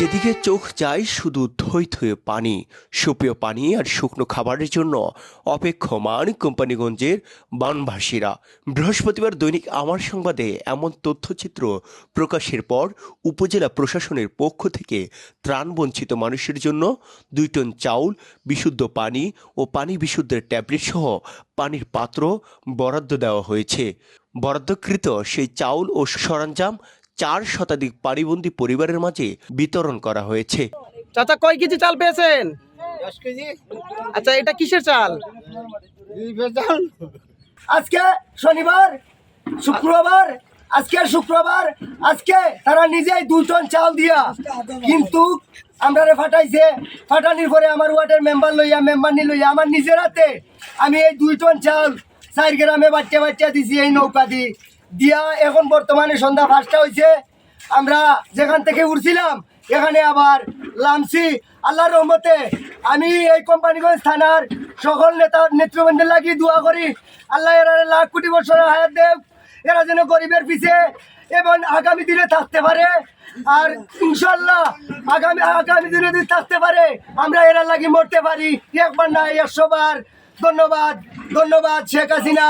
যেদিকে চোখ যায়, শুধু থই থয়ে পানি সুপেয় পানি আর শুকনো খাবারের জন্য অপেক্ষমান কোম্পানিগঞ্জের বানভাসীরা। বৃহস্পতিবার দৈনিক আমার সংবাদে এমন তথ্যচিত্র প্রকাশের পর উপজেলা প্রশাসনের পক্ষ থেকে ত্রাণবঞ্চিত মানুষের জন্য দুই টন চাউল, বিশুদ্ধ পানি ও পানি বিশুদ্ধের ট্যাবলেট সহ পানির পাত্র বরাদ্দ দেওয়া হয়েছে। বরাদ্দকৃত সেই চাউল ও সরঞ্জাম চার শতাধিক পারিবন্দী পরিবারের মাঝে বিতরণ করা হয়েছে। চাচা কয় কেজি চাল পেয়েছেন? আচ্ছা এটা কিসের চাল? আজকে শনিবার শুক্রবার আজকে শুক্রবার আজকে তারা নিজেই দুই টন চাল দিয়া। কিন্তু আমরা রে ফাটাইছে ফাটানির পরে আমার ওয়ার্ডের মেম্বার লইয়া মেম্বার নি লইয়া আমার নিজের হাতে আমি এই দুই টন চাল চার গ্রামে বাচ্চা বাচ্চা দিছি এই নৌকা দি দিয়া এখন বর্তমানে সন্ধ্যা পাঁচটা হয়েছে আমরা যেখান থেকে উঠছিলাম এখানে আবার লামছি। আল্লাহর রহমতে আমি এই কোম্পানিগঞ্জ থানার সকল নেতা, নেতৃবৃন্দের লাগিয়ে দোয়া করি। আল্লাহ এরা লাখ কোটি বছর হায়াত দেব এরা যেন গরিবের পিছে এবং আগামী দিনে থাকতে পারে। আর ইনশাল্লাহ আগামী আগামী দিনে যদি থাকতে পারে, আমরা এরা লাগি মরতে পারি। একবার না একশোবার ধন্যবাদ ধন্যবাদ শেখ হাসিনা।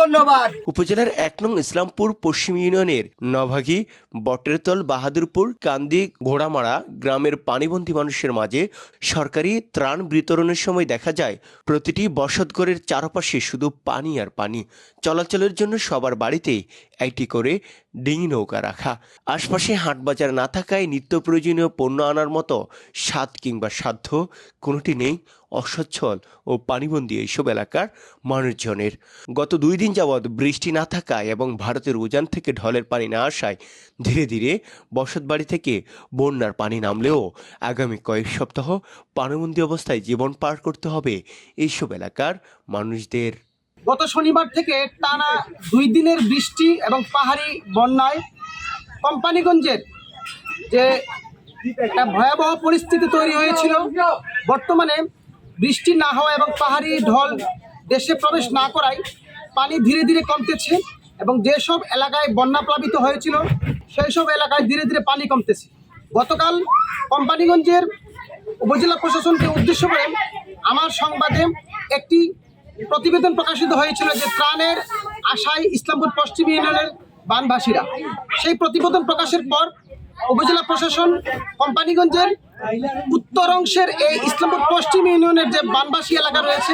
ধন্যবাদ। উপজেলার এক নং ইসলামপুর পশ্চিম ইউনিয়নের নভাগী, বটেরতল, বাহাদুরপুর, কান্দি, ঘোড়ামারা গ্রামের পানিবন্দী মানুষের মাঝে সরকারি ত্রাণ বিতরণের সময় দেখা যায়, প্রতিটি বসতঘরের চারপাশে শুধু পানি আর পানি। চলাচলের জন্য সবার বাড়িতেই একটি করে ডিঙি নৌকা রাখা। আশপাশে হাটবাজার না থাকায় নিত্য প্রয়োজনীয় পণ্য আনার মতো স্বাদ কিংবা সাধ্য কোনোটি নেই। অসচ্ছল ও পানিবন্দী এইসব এলাকার মানুষজনের। গত দুই দিন যাবৎ বৃষ্টি না থাকায় এবং ভারতের উজান থেকে ঢলের পানি না আসায় ধীরে ধীরে বসতবাড়ি থেকে বন্যার পানি নামলেও আগামী কয়েক সপ্তাহ পানিবন্দী অবস্থায় জীবন পার করতে হবে এইসব এলাকার মানুষদের। গত শনিবার থেকে টানা দুই দিনের বৃষ্টি এবং পাহাড়ি বন্যায় কোম্পানিগঞ্জের যে একটা ভয়াবহ পরিস্থিতি তৈরি হয়েছিল, বর্তমানে বৃষ্টি না হওয়া এবং পাহাড়ি ঢল দেশে প্রবেশ না করায় পানি ধীরে ধীরে কমতেছে এবং যেসব এলাকায় বন্যা প্লাবিত হয়েছিল সেই সব এলাকায় ধীরে ধীরে পানি কমতেছে। গতকাল কোম্পানিগঞ্জের উপজেলা প্রশাসনকে উদ্দেশ্য করে আমার সংবাদে একটি প্রতিবেদন প্রকাশিত হয়েছিল যে ত্রাণের আশায় ইসলামপুর পশ্চিম ইউনিয়নের বানভাসীরা। সেই প্রতিবেদন প্রকাশের পর উপজেলা প্রশাসন কোম্পানিগঞ্জের উত্তর অংশের এই ইসলামপুর পশ্চিম ইউনিয়নের যে বানবাসী এলাকা রয়েছে,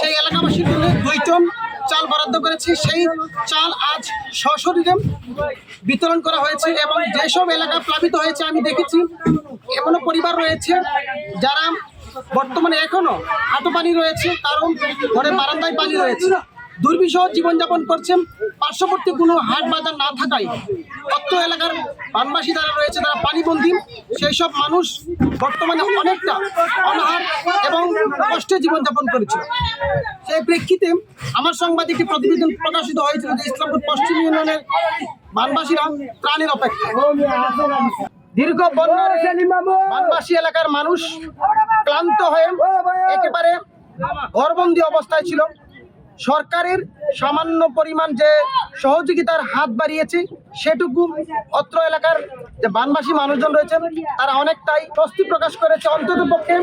সেই এলাকাবাসীর জন্য দুই টন চাল বরাদ্দ করেছে। সেই চাল আজ সশরীরে বিতরণ করা হয়েছে এবং যেসব এলাকা প্লাবিত হয়েছে আমি দেখেছি, এমনও পরিবার রয়েছে যারা বর্তমানে এখনও হাঁটু পানি রয়েছে, কারণ ঘরে বারান্দায় পানি রয়েছে। দুর্বিষহ জীবনযাপন করছেন। পার্শ্ববর্তী কোনো হাট বাজার না থাকায় অত্র এলাকার বানবাসী যারা রয়েছে, তারা পানিবন্দী। সেই সব মানুষ বর্তমানে অনেকটা অনাহার এবং কষ্টে জীবনযাপন করেছে। সেই প্রেক্ষিতে আমার সংবাদে একটি প্রতিবেদন প্রকাশিত হয়েছিল যে ইসলামপুর পশ্চিম ইউনিয়নের বানবাসীরা প্রাণের অপেক্ষা দীর্ঘ বন্যার বানবাসী এলাকার মানুষ ক্লান্ত হয়ে একেবারে ঘরবন্দি অবস্থায় ছিল। সরকারের সামান্য পরিমাণ যে সহযোগিতার হাত বাড়িয়েছে, সেটুকু অত্র এলাকার যে বানবাসী মানুষজন রয়েছেন, তারা অনেকটাই স্বস্তি প্রকাশ করেছে অন্তত পক্ষে।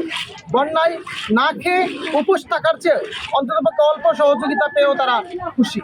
বন্যায় না খেয়ে উপোস থাকার চেয়ে অন্তত পক্ষে অল্প সহযোগিতা পেয়েও তারা খুশি।